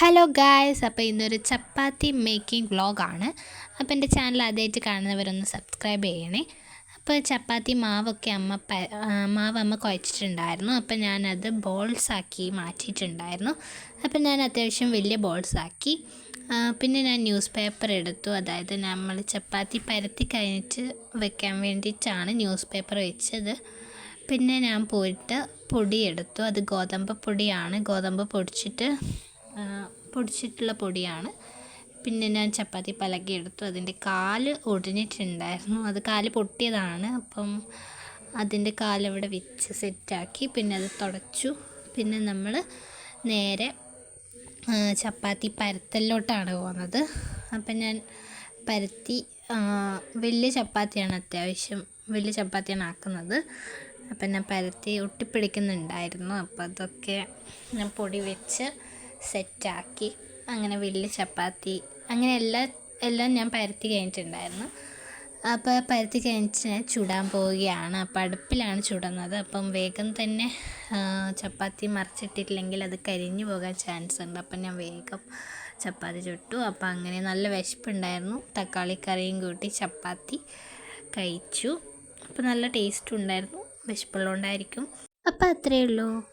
Hello guys അപ്പോൾ ഇന്നൊരു ചപ്പാത്തി making വ്ളോഗാണ്. അപ്പോൾ എന്റെ ചാനൽ ആദ്യമായിട്ട് കാണുന്നവരൊന്ന് സബ്സ്ക്രൈബ് ചെയ്യണേ. അപ്പോൾ ചപ്പാത്തി മാവൊക്കെ അമ്മ പ മാവ് അമ്മ കുഴച്ചിട്ടുണ്ടായിരുന്നു. അപ്പോൾ ഞാനത് ബോൾസ് ആക്കി മാറ്റിയിട്ടുണ്ടായിരുന്നു. അപ്പോൾ ഞാൻ അത്യാവശ്യം വലിയ ബോൾസ് ആക്കി. പിന്നെ ഞാൻ ന്യൂസ് പേപ്പർ എടുത്തു. അതായത് നമ്മൾ ചപ്പാത്തി പരത്തി കഴിഞ്ഞിട്ട് വെക്കാൻ വേണ്ടിയിട്ടാണ് ന്യൂസ് പേപ്പർ വെച്ചത്. പിന്നെ ഞാൻ പോയിട്ട് പൊടി എടുത്തു. അത് ഗോതമ്പ് പൊടിയാണ്. ഗോതമ്പ് പൊടിച്ചിട്ട് പൊടിച്ചിട്ടുള്ള പൊടിയാണ്. പിന്നെ ഞാൻ ചപ്പാത്തി പലകി എടുത്തു. അതിന്റെ കാൽ ഒടിഞ്ഞിട്ടുണ്ടായിരുന്നു. അത് കാൽ പൊട്ടിയതാണ്. അപ്പം അതിന്റെ കാലവിടെ വെച്ച് സെറ്റാക്കി. പിന്നെ അത് തുടച്ചു. പിന്നെ നമ്മൾ നേരെ ചപ്പാത്തി പരത്തലിലോട്ടാണ് പോകുന്നത്. അപ്പം ഞാൻ പരത്തി വലിയ ചപ്പാത്തിയാണ് അത്യാവശ്യം വലിയ ചപ്പാത്തിയാണ് ആക്കുന്നത്. അപ്പം ഞാൻ പരത്തി ഒട്ടിപ്പിടിക്കുന്നുണ്ടായിരുന്നു. അപ്പം അതൊക്കെ ഞാൻ പൊടി വെച്ച് സെറ്റാക്കി. അങ്ങനെ വലിയ ചപ്പാത്തി അങ്ങനെ എല്ലാ എല്ലാം ഞാൻ പരത്തി കഴിഞ്ഞിട്ടുണ്ടായിരുന്നു. അപ്പോൾ പരത്തി കഴിഞ്ഞിട്ട് ചുടാൻ പോവുകയാണ്. അപ്പോൾ അടുപ്പിലാണ് ചുടുന്നത്. അപ്പം വേഗം തന്നെ ചപ്പാത്തി മറിച്ചിട്ടില്ലെങ്കിൽ അത് കരിഞ്ഞു പോകാൻ ചാൻസ് ഉണ്ട്. അപ്പം ഞാൻ വേഗം ചപ്പാത്തി ചുട്ടു. അപ്പോൾ അങ്ങനെ നല്ല വിശപ്പുണ്ടായിരുന്നു. തക്കാളി കറിയും കൂട്ടി ചപ്പാത്തി കഴിച്ചു. അപ്പോൾ നല്ല ടേസ്റ്റ് ഉണ്ടായിരുന്നു. വിശപ്പുള്ളതുകൊണ്ടായിരിക്കും. അപ്പോൾ അത്രയേ ഉള്ളൂ.